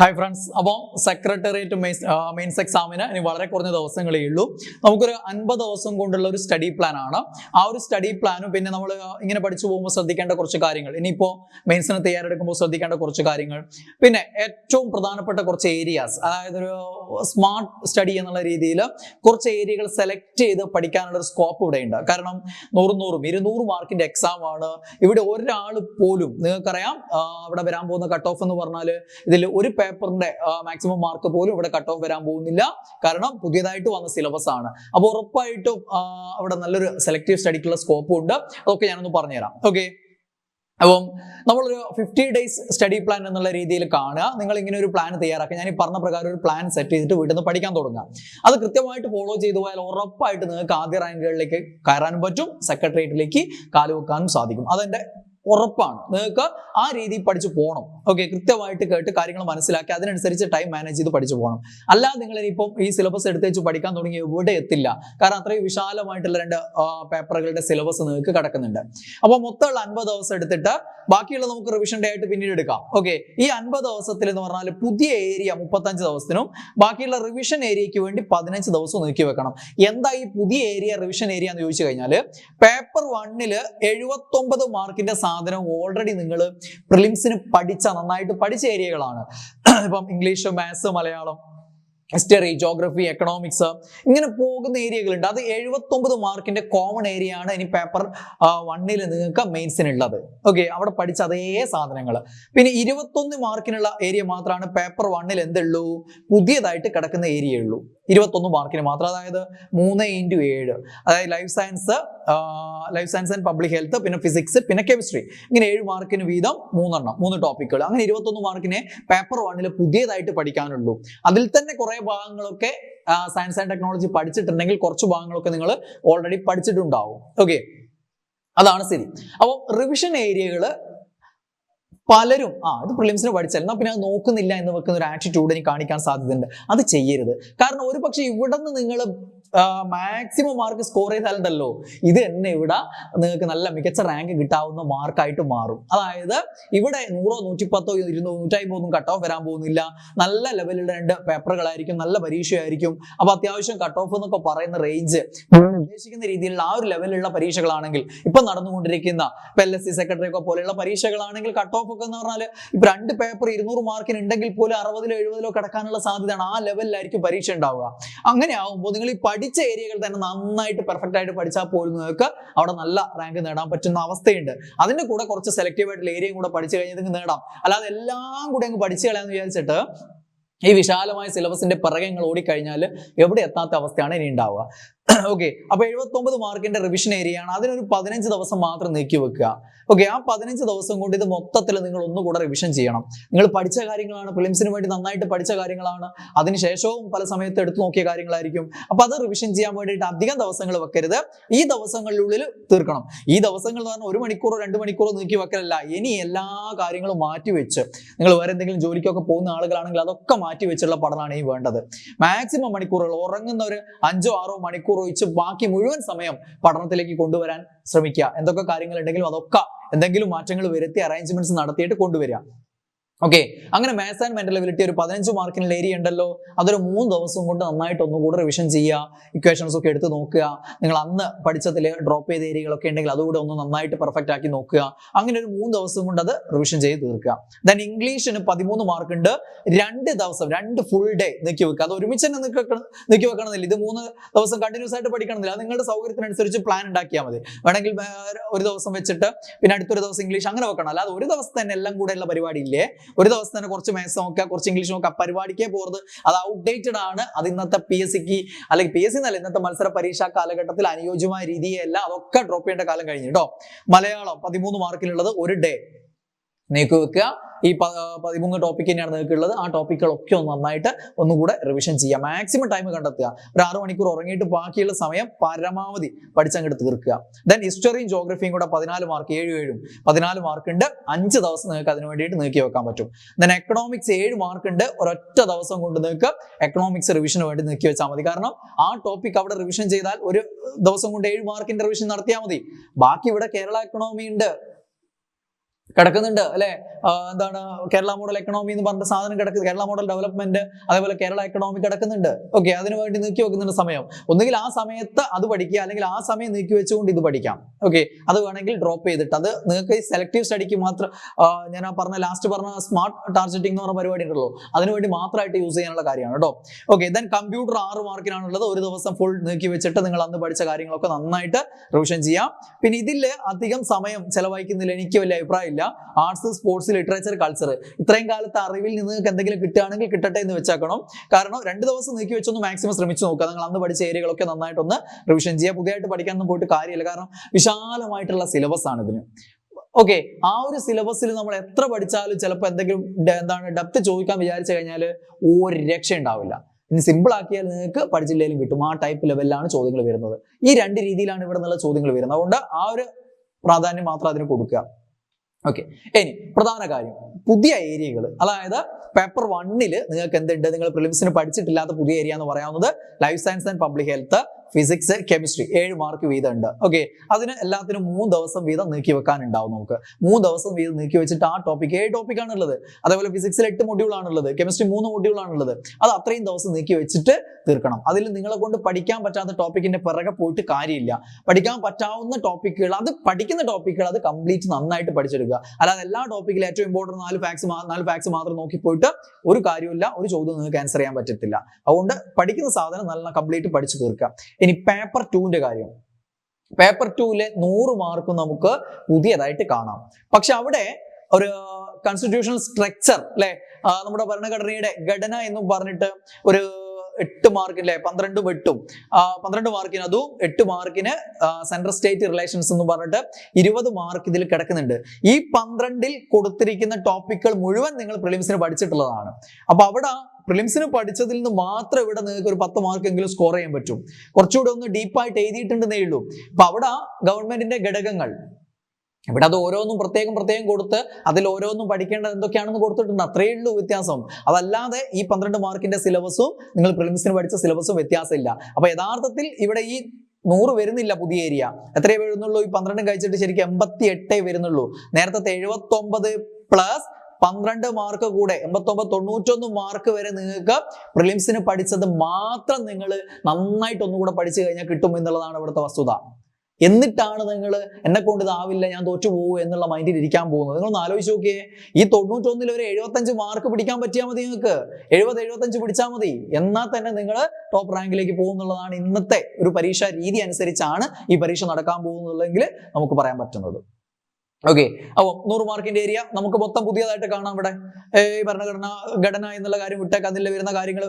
Hi friends അപ്പോൾ secretariat mains എക്സാമിന് ഇനി വളരെ കുറഞ്ഞ ദിവസങ്ങളേ ഉള്ളൂ. നമുക്കൊരു അൻപത് ദിവസം കൊണ്ടുള്ള ഒരു സ്റ്റഡി പ്ലാൻ ആണ്. ആ ഒരു സ്റ്റഡി പ്ലാനും പിന്നെ നമ്മൾ ഇങ്ങനെ പഠിച്ചു പോകുമ്പോൾ ശ്രദ്ധിക്കേണ്ട കുറച്ച് കാര്യങ്ങൾ. ഇനിയിപ്പോൾ മെയിൻസിന് തയ്യാറെടുക്കുമ്പോൾ ശ്രദ്ധിക്കേണ്ട കുറച്ച് കാര്യങ്ങൾ. പിന്നെ ഏറ്റവും പ്രധാനപ്പെട്ട കുറച്ച് ഏരിയാസ് അതായത് ഒരു സ്മാർട്ട് സ്റ്റഡി എന്നുള്ള രീതിയിൽ കുറച്ച് ഏരിയകൾ സെലക്ട് ചെയ്ത് പഠിക്കാനുള്ള ഒരു സ്കോപ്പ് ഇവിടെ ഉണ്ട്. കാരണം നൂറും നൂറും ഇരുന്നൂറ് മാർക്കിന്റെ എക്സാം ആണ്. ഇവിടെ ഒരാൾ പോലും നിങ്ങൾക്കറിയാം അവിടെ വരാൻ പോകുന്ന കട്ട് ഓഫ് എന്ന് പറഞ്ഞാൽ ഇതിൽ ഒരു പേപ്പറിന്റെ മാക്സിമം മാർക്ക് പോലും ഇവിടെ കട്ട് ഓഫ് വരാൻ പോകുന്നില്ല. കാരണം പുതിയതായിട്ട് വന്ന സിലബസ് ആണ്. അപ്പോൾ ഉറപ്പായിട്ടും അവിടെ നല്ലൊരു സെലക്റ്റീവ് സ്റ്റഡിക്കുള്ള സ്കോപ്പ് ഉണ്ട്. അതൊക്കെ ഞാനൊന്ന് പറഞ്ഞുതരാം. ഓക്കെ അപ്പം നമ്മളൊരു ഫിഫ്റ്റി ഡേയ്സ് സ്റ്റഡി പ്ലാൻ എന്നുള്ള രീതിയിൽ കാണുക. നിങ്ങൾ ഇങ്ങനെ ഒരു പ്ലാൻ തയ്യാറാക്കുക ഞാൻ ഈ പറഞ്ഞ പ്രകാരം ഒരു പ്ലാൻ സെറ്റ് ചെയ്തിട്ട് വീട്ടിൽ നിന്ന് പഠിക്കാൻ തുടങ്ങുക. അത് കൃത്യമായിട്ട് ഫോളോ ചെയ്തു പോയാൽ ഉറപ്പായിട്ട് നിങ്ങൾക്ക് ആദ്യ റാങ്കുകളിലേക്ക് കയറാനും പറ്റും. സെക്രട്ടേറിയറ്റിലേക്ക് കാലുവെക്കാനും സാധിക്കും. അതെന്റെ ഉറപ്പാണ്. നിങ്ങൾക്ക് ആ രീതിയിൽ പഠിച്ചു പോകണം ഓക്കെ കൃത്യമായിട്ട് കേട്ട് കാര്യങ്ങൾ മനസ്സിലാക്കി അതിനനുസരിച്ച് ടൈം മാനേജ് ചെയ്ത് പഠിച്ചു പോകണം അല്ലാതെ നിങ്ങൾ ഇനിയിപ്പം ഈ സിലബസ് എടുത്ത് വെച്ച് പഠിക്കാൻ തുടങ്ങി എവിടെ എത്തില്ല. കാരണം അത്രയും വിശാലമായിട്ടുള്ള രണ്ട് പേപ്പറുകളുടെ സിലബസ് നിങ്ങൾക്ക് കിടക്കുന്നുണ്ട്. അപ്പോൾ മൊത്തമുള്ള അൻപത് ദിവസം എടുത്തിട്ട് ബാക്കിയുള്ള നമുക്ക് റിവിഷൻ ഡേ ആയിട്ട് പിന്നീട് എടുക്കാം. ഓക്കെ ഈ അൻപത് ദിവസത്തിൽ എന്ന് പറഞ്ഞാൽ പുതിയ ഏരിയ മുപ്പത്തഞ്ച് ദിവസത്തിനും ബാക്കിയുള്ള റിവിഷൻ ഏരിയയ്ക്ക് വേണ്ടി പതിനഞ്ച് ദിവസം നീക്കി വെക്കണം. എന്താ ഈ പുതിയ ഏരിയ റിവിഷൻ ഏരിയ എന്ന് ചോദിച്ചു കഴിഞ്ഞാൽ പേപ്പർ വണ്ണിൽ എഴുപത്തൊമ്പത് മാർക്കിന്റെ സാധനം ഓൾറെഡി നിങ്ങൾ പ്രിലിംസിന് പഠിച്ച നന്നായിട്ട് പഠിച്ച ഏരിയകളാണ്. ഇപ്പം English maths Malayalam history geography economics ഇങ്ങനെ പോകുന്ന ഏരിയകളുണ്ട്. അത് എഴുപത്തൊമ്പത് മാർക്കിന്റെ കോമൺ ഏരിയ ആണ് ഇനി പേപ്പർ വണ്ണിൽ നിങ്ങൾക്ക് മെയിൻസിനുള്ളത് ഓക്കെ അവിടെ പഠിച്ച അതേ സാധനങ്ങൾ പിന്നെ ഇരുപത്തൊന്ന് മാർക്കിനുള്ള ഏരിയ മാത്രമാണ് പേപ്പർ വണ്ണിൽ എന്തുള്ളൂ? പുതിയതായിട്ട് കിടക്കുന്ന ഏരിയ ഉള്ളൂ. ഇരുപത്തൊന്ന് മാർക്കിന് മാത്രം. അതായത് മൂന്ന് ഇന്റു ഏഴ്. അതായത് life science life science and public health പിന്നെ ഫിസിക്സ് പിന്നെ കെമിസ്ട്രി ഇങ്ങനെ ഏഴ് മാർക്കിന് വീതം മൂന്നെണ്ണം മൂന്ന് ടോപ്പിക്കുകൾ അങ്ങനെ ഇരുപത്തൊന്ന് മാർക്കിനെ പേപ്പർ വണ്ണിൽ പുതിയതായിട്ട് പഠിക്കാനുള്ളൂ. അതിൽ തന്നെ കുറേ ഭാഗങ്ങളൊക്കെ സയൻസ് ആൻഡ് ടെക്നോളജി പഠിച്ചിട്ടുണ്ടെങ്കിൽ കുറച്ച് ഭാഗങ്ങളൊക്കെ നിങ്ങൾ ഓൾറെഡി പഠിച്ചിട്ടുണ്ടാവും. ഓക്കെ അതാണ് ശരി അപ്പോൾ റിവിഷൻ ഏരിയകൾ പലരും ആ ഇത് പ്രിലിംസിന് പഠിച്ചാൽ എന്നാൽ പിന്നെ അത് നോക്കുന്നില്ല എന്ന് വെക്കുന്ന ഒരു ആറ്റിറ്റ്യൂഡ് എനിക്ക് കാണിക്കാൻ സാധ്യതയുണ്ട്. അത് ചെയ്യരുത്. കാരണം ഒരു പക്ഷേ ഇവിടെ നിന്ന് നിങ്ങൾ മാക്സിമം മാർക്ക് സ്കോർ ചെയ്താലുണ്ടല്ലോ. ഇത് തന്നെ ഇവിടെ നിങ്ങൾക്ക് നല്ല മികച്ച റാങ്ക് കിട്ടാവുന്ന മാർക്കായിട്ട് മാറും. അതായത് ഇവിടെ നൂറോ നൂറ്റിപ്പത്തോ ഇരുന്നൂറ് നൂറ്റമ്പതോ ഒന്നും കട്ട് ഓഫ് വരാൻ പോകുന്നില്ല. നല്ല ലെവലിലെ രണ്ട് പേപ്പറുകളായിരിക്കും നല്ല പരീക്ഷയായിരിക്കും. അപ്പൊ അത്യാവശ്യം കട്ട് ഓഫ് എന്നൊക്കെ പറയുന്ന റേഞ്ച് ഉദ്ദേശിക്കുന്ന രീതിയിലുള്ള ആ ഒരു ലെവലിലുള്ള പരീക്ഷകളാണെങ്കിൽ ഇപ്പൊ നടന്നുകൊണ്ടിരിക്കുന്ന ഇപ്പൊ എൽ എസ് സി സെക്രട്ടറി ഒക്കെ പോലെയുള്ള പരീക്ഷകളാണെങ്കിൽ കട്ട് ഓഫ് ഒക്കെ എന്ന് പറഞ്ഞാൽ ഇപ്പൊ രണ്ട് പേപ്പർ ഇരുന്നൂറ് മാർക്കിന് ഉണ്ടെങ്കിൽ പോലും അറുപതിലോ എഴുപതിലോ കിടക്കാനുള്ള സാധ്യതയാണ് ആ ലെവലിലായിരിക്കും പരീക്ഷ ഉണ്ടാവുക. അങ്ങനെ ആവുമ്പോൾ നിങ്ങൾ ഈ പഠിച്ച ഏരിയകൾ തന്നെ നന്നായിട്ട് പെർഫെക്റ്റ് ആയിട്ട് പഠിച്ചാൽ പോലും നിങ്ങൾക്ക് അവിടെ നല്ല റാങ്ക് നേടാൻ പറ്റുന്ന അവസ്ഥയുണ്ട്. അതിന്റെ കൂടെ കുറച്ച് സെലക്റ്റീവ് ആയിട്ടുള്ള ഏരിയയും കൂടെ പഠിച്ചു കഴിഞ്ഞാൽ നിങ്ങൾക്ക് നേടാം. അല്ലാതെ എല്ലാം കൂടെ അങ്ങ് പഠിച്ചു കളയാന്ന് വിചാരിച്ചിട്ട് ഈ വിശാലമായ സിലബസിന്റെ പിറകെ നിങ്ങൾ ഓടിക്കഴിഞ്ഞാൽ എവിടെ എത്താത്ത അവസ്ഥയാണ് ഇനി ഉണ്ടാവുക. ഓക്കെ അപ്പൊ എഴുപത്തി ഒമ്പത് മാർക്കിന്റെ റിവിഷൻ ഏരിയ ആണ് അതിനൊരു പതിനഞ്ച് ദിവസം മാത്രം നീക്കി വെക്കുക. ഓക്കെ ആ പതിനഞ്ച് ദിവസം കൊണ്ട് ഇത് മൊത്തത്തിൽ നിങ്ങൾ ഒന്നുകൂടെ റിവിഷൻ ചെയ്യണം. നിങ്ങൾ പഠിച്ച കാര്യങ്ങളാണ് പ്രിലിംസിന് വേണ്ടി നന്നായിട്ട് പഠിച്ച കാര്യങ്ങളാണ്. അതിനുശേഷവും പല സമയത്ത് എടുത്തു നോക്കിയ കാര്യങ്ങളായിരിക്കും. അപ്പൊ അത് റിവിഷൻ ചെയ്യാൻ വേണ്ടിയിട്ട് അധികം ദിവസങ്ങൾ വെക്കരുത്. ഈ ദിവസങ്ങളിലുള്ളിൽ തീർക്കണം. ഈ ദിവസങ്ങൾ എന്ന് പറഞ്ഞാൽ ഒരു മണിക്കൂറോ രണ്ട് മണിക്കൂറോ നീക്കി വെക്കലല്ല. ഇനി എല്ലാ കാര്യങ്ങളും മാറ്റി വെച്ച് നിങ്ങൾ വേറെ എന്തെങ്കിലും ജോലിക്കൊക്കെ പോകുന്ന ആളുകളാണെങ്കിൽ അതൊക്കെ മാറ്റി വെച്ചുള്ള പഠനമാണ് ഈ വേണ്ടത്. മാക്സിമം മണിക്കൂറുകൾ ഉറങ്ങുന്ന ഒരു അഞ്ചോ ആറോ മണിക്കൂർ ഒഴിച്ച് ബാക്കി മുഴുവൻ സമയം പഠനത്തിലേക്ക് കൊണ്ടുവരാൻ ശ്രമിക്കുക. എന്തൊക്കെ കാര്യങ്ങൾ ഉണ്ടെങ്കിലും അതൊക്കെ എന്തെങ്കിലും മാറ്റങ്ങൾ വരുത്തി അറേഞ്ച്മെന്റ്സ് നടത്തിയിട്ട് കൊണ്ടുവരിക. ഓക്കെ അങ്ങനെ മാത്സ് ആൻഡ് മെന്റൽ എബിലിറ്റി ഒരു പതിനഞ്ച് മാർക്കിനുള്ള ഏരിയ ഉണ്ടല്ലോ. അതൊരു മൂന്ന് ദിവസം കൊണ്ട് നന്നായിട്ട് ഒന്നുകൂടെ റിവിഷൻ ചെയ്യുക ഇക്വേഷൻസ് ഒക്കെ എടുത്ത് നോക്കുക. നിങ്ങൾ അന്ന് പഠിച്ചതിൽ ഡ്രോപ്പ് ചെയ്ത ഏരിയകളൊക്കെ ഉണ്ടെങ്കിൽ അതുകൂടെ ഒന്ന് നന്നായിട്ട് പെർഫെക്റ്റ് ആക്കി നോക്കുക. അങ്ങനെ ഒരു മൂന്ന് ദിവസം കൊണ്ട് അത് റിവിഷൻ ചെയ്ത് തീർക്കുക. ദെൻ ഇംഗ്ലീഷിന് പതിമൂന്ന് മാർക്ക് ഉണ്ട്. രണ്ട് ദിവസം രണ്ട് ഫുൾ ഡേ നീക്കി വെക്കുക. അത് ഒരുമിച്ച് തന്നെ നീക്കി നീക്കി വെക്കണമെന്നില്ല. ഇത് മൂന്ന് ദിവസം കണ്ടിന്യൂസ് ആയിട്ട് പഠിക്കണമെന്നില്ല. അത് നിങ്ങളുടെ സൗകര്യത്തിനനുസരിച്ച് പ്ലാൻ ഉണ്ടാക്കിയാൽ മതി. വേണമെങ്കിൽ ഒരു ദിവസം വെച്ചിട്ട് പിന്നെ അടുത്തൊരു ദിവസം ഇംഗ്ലീഷ് അങ്ങനെ വെക്കണം. അല്ലാതെ ഒരു ദിവസം തന്നെ എല്ലാം കൂടെയുള്ള പരിപാടി ഇല്ലേ? ഒരു ദിവസം തന്നെ കുറച്ച് മാത്സ് നോക്കുക കുറച്ച് ഇംഗ്ലീഷ് നോക്കുക പരിപാടിക്കേ പോകുന്നത് അത് ഔട്ട്ഡേറ്റഡ് ആണ്. അത് ഇന്നത്തെ പി എസ് സിക്ക് അല്ലെങ്കിൽ പി എസ് സി എന്നല്ല ഇന്നത്തെ മത്സര പരീക്ഷാ കാലഘട്ടത്തിൽ അനുയോജ്യമായ രീതിയല്ല. അതൊക്കെ ഡ്രോപ്പ് ചെയ്യേണ്ട കാലം കഴിഞ്ഞു കേട്ടോ മലയാളം പതിമൂന്ന് മാർക്കിലുള്ളത് ഒരു ഡേ നീക്കി വെക്കുക. ഈ പതിമൂന്ന് ടോപ്പിക് തന്നെയാണ് നിങ്ങൾക്കുള്ളത്. ആ ടോപ്പിക്കുകളൊക്കെ ഒന്ന് നന്നായിട്ട് ഒന്നുകൂടെ റിവിഷൻ ചെയ്യുക. മാക്സിമം ടൈം കണ്ടെത്തുക. ഒരു ആറ് മണിക്കൂർ ഉറങ്ങിയിട്ട് ബാക്കിയുള്ള സമയം പരമാവധി പഠിച്ചങ്ങോട്ട് തീർക്കുക. ദെൻ ഹിസ്റ്ററിയും ജോഗ്രഫിയും കൂടെ പതിനാല് മാർക്ക് ഏഴ് ഏഴും. പതിനാല് മാർക്ക് ഉണ്ട്. അഞ്ച് ദിവസം നിങ്ങൾക്ക് അതിന് വേണ്ടിയിട്ട് നീക്കി വെക്കാൻ പറ്റും. ദെൻ എക്കണോമിക്സ് ഏഴ് മാർക്ക് ഉണ്ട്. ഒരൊറ്റ ദിവസം കൊണ്ട് നിങ്ങൾക്ക് എക്കണോമിക്സ് റിവിഷന് വേണ്ടി നീക്കി വെച്ചാൽ മതി. കാരണം ആ ടോപ്പിക് അവിടെ റിവിഷൻ ചെയ്താൽ ഒരു ദിവസം കൊണ്ട് ഏഴ് മാർക്കിന്റെ റിവിഷൻ നടത്തിയാൽ മതി. ബാക്കി ഇവിടെ കേരള എക്കണോമി ഉണ്ട്. കിടക്കുന്നുണ്ട് അല്ലെ? എന്താണ് കേരള മോഡൽ എക്കണോമി എന്ന് പറഞ്ഞ സാധനം കിടക്കുന്നത് കേരള മോഡൽ ഡെവലപ്മെന്റ് അതേപോലെ കേരള എക്കണോമി കിടക്കുന്നുണ്ട്. ഓക്കെ അതിനു വേണ്ടി നീക്കി വെക്കുന്നുണ്ട് സമയം. ഒന്നുകിൽ ആ സമയത്ത് അത് പഠിക്കുക അല്ലെങ്കിൽ ആ സമയം നീക്കി വെച്ചുകൊണ്ട് ഇത് പഠിക്കാം. ഓക്കെ അത് വേണമെങ്കിൽ ഡ്രോപ്പ് ചെയ്തിട്ട് അത് നിങ്ങൾക്ക് സെലക്ടീവ് സ്റ്റഡിക്ക് മാത്രം ഞാൻ പറഞ്ഞ ലാസ്റ്റ് പറഞ്ഞ സ്മാർട്ട് ടാർഗറ്റിംഗ് എന്ന് പറഞ്ഞ പരിപാടി ഉണ്ടല്ലോ അതിനുവേണ്ടി മാത്രമായിട്ട് യൂസ് ചെയ്യാനുള്ള കാര്യമാണ് കേട്ടോ. ഓക്കെ ദെൻ കമ്പ്യൂട്ടർ ആറ് മാർക്കിനാണുള്ളത് ഒരു ദിവസം ഫുൾ നീക്കി വെച്ചിട്ട് നിങ്ങൾ അന്ന് പഠിച്ച കാര്യങ്ങളൊക്കെ നന്നായിട്ട് റിവിഷൻ ചെയ്യാം. പിന്നെ ഇതിൽ അധികം സമയം ചെലവഴിക്കുന്നതിൽ എനിക്ക് വലിയ അഭിപ്രായമില്ല. ആർട്സ് സ്പോർട്സ് ലിറ്ററേച്ചർ കൾച്ചർ ഇത്രയും കാലത്തെ അറിവിൽ നിന്ന് നിങ്ങൾക്ക് എന്തെങ്കിലും കിട്ടുകയാണെങ്കിൽ കിട്ടട്ടെ എന്ന് വെച്ചേക്കണം. കാരണം രണ്ട് ദിവസം നീക്കി വെച്ചൊന്ന് മാക്സിമം ശ്രമിച്ചു നോക്കുക. നിങ്ങൾ അന്ന് പഠിച്ച ഏരിയകളൊക്കെ നന്നായിട്ടൊന്ന് റിവിഷൻ ചെയ്യുക. പുതിയതായിട്ട് പഠിക്കാനൊന്നും പോയിട്ട് കാര്യമില്ല. കാരണം വിശാലമായിട്ടുള്ള സിലബസ് ആണ് ഇതിന്. ഓക്കെ ആ ഒരു സിലബസിൽ നമ്മൾ എത്ര പഠിച്ചാലും ചിലപ്പോൾ എന്തെങ്കിലും എന്താണ് ഡെപ്ത് ചോദിക്കാൻ വിചാരിച്ചു കഴിഞ്ഞാൽ ഒരു രക്ഷ ഉണ്ടാവില്ല. ഇനി സിമ്പിൾ ആക്കിയാൽ നിങ്ങൾക്ക് പഠിച്ചില്ലെങ്കിലും കിട്ടും. ആ ടൈപ്പ് ലെവലിലാണ് ചോദ്യങ്ങൾ വരുന്നത്. ഈ രണ്ട് രീതിയിലാണ് ഇവിടെ നിന്നുള്ള ചോദ്യങ്ങൾ വരുന്നത്. അതുകൊണ്ട് ആ ഒരു പ്രാധാന്യം മാത്രം അതിന് കൊടുക്കുക. ഓക്കെ ഇനി പ്രധാന കാര്യം. പുതിയ ഏരിയകൾ അതായത് പേപ്പർ വണ്ണിൽ നിങ്ങൾക്ക് എന്തുണ്ട്? നിങ്ങൾ പ്രിലിംസിന് പഠിച്ചിട്ടില്ലാത്ത പുതിയ ഏരിയ എന്ന് പറയാവുന്നത് life science and public health physics chemistry ഏഴ് മാർക്ക് വീതം ഉണ്ട് ഓക്കെ അതിന് എല്ലാത്തിനും മൂന്ന് ദിവസം വീതം നീക്കി വെക്കാനുണ്ടാവും നമുക്ക്. മൂന്ന് ദിവസം വീതം നീക്കി വെച്ചിട്ട് ആ ടോപ്പിക് ഏഴ് ടോപ്പിക് ആണുള്ളത്. അതേപോലെ ഫിസിക്സിൽ എട്ട് മൊഡ്യൂൾ ആണുള്ളത്. കെമിസ്ട്രി മൂന്ന് മൊഡ്യൂൾ ആണുള്ളത്. അത് അത്രയും ദിവസം നീക്കി വെച്ചിട്ട് തീർക്കണം. അതിൽ നിങ്ങളെ കൊണ്ട് പഠിക്കാൻ പറ്റാത്ത ടോപ്പിക്കിന്റെ പിറകെ പോയിട്ട് കാര്യമില്ല. പഠിക്കാൻ പറ്റാവുന്ന ടോപ്പിക്കുകൾ അത് പഠിക്കുന്ന ടോപ്പിക്കുകൾ അത് കംപ്ലീറ്റ് നന്നായിട്ട് പഠിച്ചെടുക്കുക. അല്ലാതെ എല്ലാ ടോപ്പിക്കിലും ഏറ്റവും ഇമ്പോർട്ടന്റ് നാല് ഫാക്സ് നാല് ഫാക്സ് മാത്രം നോക്കി പോയിട്ട് ഒരു കാര്യമില്ല ഒരു ചോദ്യം നിങ്ങൾക്ക് ആൻസർ ചെയ്യാൻ പറ്റത്തില്ല. അതുകൊണ്ട് പഠിക്കുന്ന സാധനം നല്ല കംപ്ലീറ്റ് പഠിച്ചു തീർക്കുക. ഇനി പേപ്പർ ടുവിന്റെ കാര്യം. പേപ്പർ ടുവിലെ നൂറ് മാർക്ക് നമുക്ക് പുതിയതായിട്ട് കാണാം. പക്ഷെ അവിടെ ഒരു കോൺസ്റ്റിറ്റ്യൂഷണൽ സ്ട്രക്ചർ അല്ലെ നമ്മുടെ ഭരണഘടനയുടെ ഘടന എന്ന് പറഞ്ഞിട്ട് ഒരു എട്ട് മാർക്കിന് അല്ലെ പന്ത്രണ്ടും എട്ടും. പന്ത്രണ്ട് മാർക്കിന് അതും എട്ട് മാർക്കിന് സെൻട്രൽ സ്റ്റേറ്റ് റിലേഷൻസ് എന്ന് പറഞ്ഞിട്ട് ഇരുപത് മാർക്ക് ഇതിൽ കിടക്കുന്നുണ്ട്. ഈ പന്ത്രണ്ടിൽ കൊടുത്തിരിക്കുന്ന ടോപ്പിക്കുകൾ മുഴുവൻ നിങ്ങൾ പ്രിലിംസിന് പഠിച്ചിട്ടുള്ളതാണ്. അപ്പൊ അവിടെ പ്രിലിംസിന് പഠിച്ചതിൽ നിന്ന് മാത്രം ഇവിടെ നിങ്ങൾക്ക് ഒരു പത്ത് മാർക്കെങ്കിലും സ്കോർ ചെയ്യാൻ പറ്റും. കുറച്ചുകൂടെ ഒന്ന് ഡീപ്പായിട്ട് എഴുതിയിട്ടുണ്ടെന്നേ ഉള്ളൂ. അപ്പൊ അവിടെ ഗവൺമെന്റിന്റെ ഘടകങ്ങൾ ഇവിടെ അത് ഓരോന്നും പ്രത്യേകം പ്രത്യേകം കൊടുത്ത് അതിൽ ഓരോന്നും പഠിക്കേണ്ടത് എന്തൊക്കെയാണെന്ന് കൊടുത്തിട്ടുണ്ട്. അത്രയേ ഉള്ളൂ വ്യത്യാസം. അതല്ലാതെ ഈ പന്ത്രണ്ട് മാർക്കിന്റെ സിലബസും നിങ്ങൾ പ്രിലിംസിന് പഠിച്ച സിലബസും വ്യത്യാസമില്ല. അപ്പൊ യഥാർത്ഥത്തിൽ ഇവിടെ ഈ നൂറ് വരുന്നില്ല പുതിയ ഏരിയ. എത്രയേ വരുന്നുള്ളൂ? ഈ പന്ത്രണ്ടും കഴിച്ചിട്ട് ശരിക്കും എൺപത്തി എട്ടേ വരുന്നുള്ളൂ. നേരത്തെ എഴുപത്തൊമ്പത് പ്ലസ് പന്ത്രണ്ട് മാർക്ക് കൂടെ എൺപത്തൊമ്പത് തൊണ്ണൂറ്റൊന്ന് മാർക്ക് വരെ നിങ്ങൾക്ക് പ്രിലിംസിന് പഠിച്ചത് മാത്രം നിങ്ങൾ നന്നായിട്ട് ഒന്നുകൂടെ പഠിച്ചു കഴിഞ്ഞാൽ കിട്ടും എന്നുള്ളതാണ് ഇവിടുത്തെ വസ്തുത. എന്നിട്ടാണ് നിങ്ങൾ എന്നെ കൊണ്ട് ഇതാവില്ല ഞാൻ തോറ്റു പോകും എന്നുള്ള മൈൻഡിൽ ഇരിക്കാൻ പോകുന്നത്. നിങ്ങളൊന്ന് ആലോചിച്ച് നോക്കിയേ. ഈ തൊണ്ണൂറ്റൊന്നിൽ ഒരു എഴുപത്തഞ്ച് മാർക്ക് പിടിക്കാൻ പറ്റിയാൽ മതി നിങ്ങൾക്ക്. എഴുപത് എഴുപത്തഞ്ച് പിടിച്ചാൽ മതി. എന്നാൽ തന്നെ നിങ്ങൾ ടോപ്പ് റാങ്കിലേക്ക് പോകുന്നുള്ളതാണ് ഇന്നത്തെ ഒരു പരീക്ഷാ രീതി അനുസരിച്ചാണ് ഈ പരീക്ഷ നടക്കാൻ പോകുന്നുള്ളതെങ്കിൽ നമുക്ക് പറയാൻ പറ്റുന്നത്. ഓക്കെ അപ്പോൾ നൂറ് മാർക്കിന്റെ ഏരിയ നമുക്ക് മൊത്തം പുതിയതായിട്ട് കാണാം ഇവിടെ. ഈ ഭരണഘടന ഘടന എന്നുള്ള കാര്യം വിട്ടേക്ക്. അതിൽ വരുന്ന കാര്യങ്ങൾ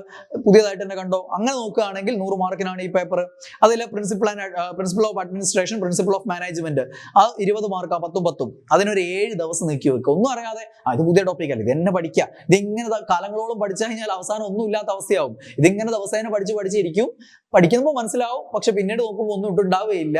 പുതിയതായിട്ട് തന്നെ കണ്ടോ? അങ്ങനെ നോക്കുകയാണെങ്കിൽ നൂറ് മാർക്കിനാണ് ഈ പേപ്പർ അതിൽ principle principle of administration principle of management ആ ഇരുപത് മാർക്ക് പത്തും പത്തും. അതിനൊരു ഏഴ് ദിവസം നീക്കി വെക്കുക ഒന്നും അറിയാതെ അത് പുതിയ ടോപ്പിക് അല്ല? ഇത് എന്നെ പഠിക്കുക ഇതിങ്ങനെ കാലങ്ങളോളം പഠിച്ചു കഴിഞ്ഞാൽ അവസാനം ഒന്നും ഇല്ലാത്ത അവസ്ഥയാവും. ഇതിങ്ങനെ ദിവസേന പഠിച്ച് പഠിച്ചിരിക്കും പഠിക്കുമ്പോൾ മനസ്സിലാവും. പക്ഷെ പിന്നീട് നോക്കുമ്പോൾ ഒന്നും ഇട്ടുണ്ടാവുകയില്ല.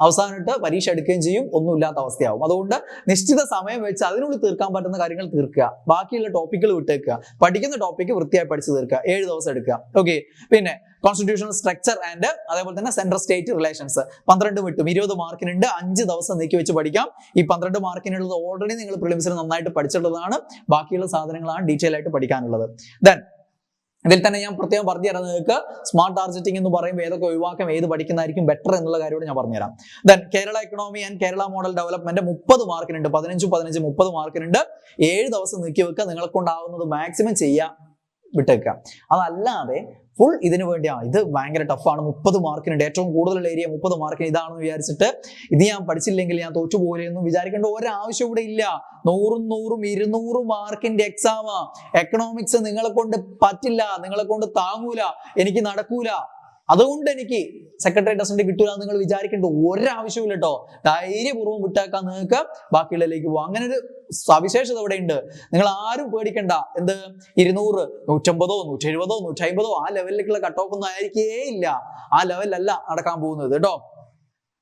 അവസാനമായിട്ട് പരീക്ഷ എടുക്കുകയും ചെയ്യും. ഒന്നുമില്ലാത്ത അവസ്ഥയാവും. അതുകൊണ്ട് നിശ്ചിത സമയം വെച്ച് അതിനുള്ളിൽ തീർക്കാൻ പറ്റുന്ന കാര്യങ്ങൾ തീർക്കുക. ബാക്കിയുള്ള ടോപ്പിക്കുകൾ വിട്ടേക്കുക. പഠിക്കുന്ന ടോപ്പിക്ക് വൃത്തിയായി പഠിച്ചു തീർക്കുക. ഏഴ് ദിവസം എടുക്കുക. ഓക്കെ പിന്നെ കോൺസ്റ്റിറ്റ്യൂഷണൽ സ്ട്രക്ചർ ആൻഡ് അതേപോലെ തന്നെ സെൻട്രൽ സ്റ്റേറ്റ് റിലേഷൻസ് പന്ത്രണ്ട് വിട്ടും. ഇരുപത് മാർക്കിനുണ്ട്. അഞ്ച് ദിവസം നീക്കി വെച്ച് പഠിക്കാം. ഈ പന്ത്രണ്ട് മാർക്കിനുള്ളത് ഓൾറെഡി നിങ്ങൾ പ്രിലിംസിന് നന്നായിട്ട് പഠിച്ചിട്ടുള്ളതാണ്. ബാക്കിയുള്ള സാധനങ്ങളാണ് ഡീറ്റെയിൽ ആയിട്ട് പഠിക്കാനുള്ളത്. ദെൻ ഇതിൽ തന്നെ ഞാൻ പ്രത്യേകം പറഞ്ഞു തരാം. നിങ്ങൾക്ക് സ്മാർട്ട് ടാർഗറ്റിംഗ് എന്ന് പറയുമ്പോൾ ഏതൊക്കെ ഒഴിവാക്കാം ഏത് പഠിക്കുന്നതായിരിക്കും ബെറ്റർ എന്നുള്ള കാര്യം ഞാൻ പറഞ്ഞുതരാം then Kerala economy and Kerala model development മുപ്പത് മാർക്കിനുണ്ട് പതിനഞ്ച് പതിനഞ്ച് മുപ്പത് മാർക്കിനുണ്ട് ഏഴ് ദിവസം നീക്കി വെക്കുക. നിങ്ങളെ കൊണ്ടാവുന്നത് മാക്സിമം ചെയ്യുക വിട്ടേക്കുക. അതല്ലാതെ ഫുൾ ഇതിനു വേണ്ടിയാ. ഇത് ഭയങ്കര ടഫാണ് മുപ്പത് മാർക്കിനുണ്ട് ഏറ്റവും കൂടുതലുള്ള ഏരിയ മുപ്പത് മാർക്കിന് ഇതാണെന്ന് വിചാരിച്ചിട്ട് ഇത് ഞാൻ പഠിച്ചില്ലെങ്കിൽ ഞാൻ തോറ്റു പോലെയൊന്നും വിചാരിക്കേണ്ട ഒരാവശ്യം ഇവിടെ ഇല്ല. നൂറും നൂറും ഇരുന്നൂറും മാർക്കിന്റെ എക്സാമാ എക്കണോമിക്സ് നിങ്ങളെ കൊണ്ട് പറ്റില്ല. നിങ്ങളെ കൊണ്ട് താങ്ങൂല. എനിക്ക് നടക്കൂല. അതുകൊണ്ട് എനിക്ക് സെക്രട്ടറി ടെസ്റ്റ് കിട്ടൂല നിങ്ങൾ വിചാരിക്കേണ്ട ഒരാവശ്യവും കേട്ടോ ധൈര്യപൂർവം വിട്ടേക്കാൻ നിങ്ങൾക്ക്. ബാക്കിയുള്ളതിലേക്ക് പോകും അങ്ങനെ ഒരു സവിശേഷത ഇവിടെ ഉണ്ട് നിങ്ങൾ ആരും പേടിക്കണ്ട. എന്ത്? ഇരുന്നൂറ് നൂറ്റമ്പതോ നൂറ്റി എഴുപതോ നൂറ്റി അമ്പതോ ആ ലെവലിലേക്കുള്ള കട്ട് ഓഫ് ഒന്നും ആയിരിക്കേ ഇല്ല ആ ലെവലിലല്ല നടക്കാൻ പോകുന്നത് കേട്ടോ.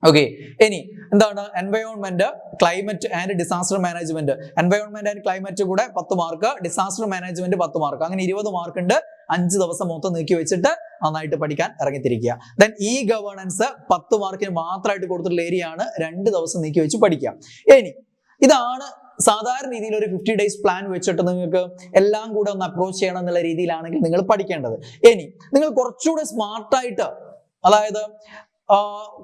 ഓക്കെ ഇനി എന്താണ്? Environment climate and disaster management environment and climate കൂടെ പത്ത് മാർക്ക് ഡിസാസ്റ്റർ മാനേജ്മെന്റ് പത്ത് മാർക്ക് അങ്ങനെ ഇരുപത് മാർക്ക് ഉണ്ട്. അഞ്ച് ദിവസം മൊത്തം നീക്കി വെച്ചിട്ട് നന്നായിട്ട് പഠിക്കാൻ ഇറങ്ങിത്തിരിക്കുക. ദെൻ ഈ ഗവേണൻസ് പത്ത് മാർക്കിന് മാത്രമായിട്ട് കൊടുത്തിട്ടുള്ള ഏരിയ ആണ് രണ്ട് ദിവസം നീക്കി വെച്ച് പഠിക്കുക. ഇനി ഇതാണ് സാധാരണ രീതിയിൽ ഒരു ഫിഫ്റ്റി ഡേയ്സ് പ്ലാൻ വെച്ചിട്ട് നിങ്ങൾക്ക് എല്ലാം കൂടെ ഒന്ന് അപ്രോച്ച് ചെയ്യണം എന്നുള്ള രീതിയിലാണെങ്കിൽ നിങ്ങൾ പഠിക്കേണ്ടത്. ഇനി നിങ്ങൾ കുറച്ചുകൂടെ സ്മാർട്ടായിട്ട് അതായത്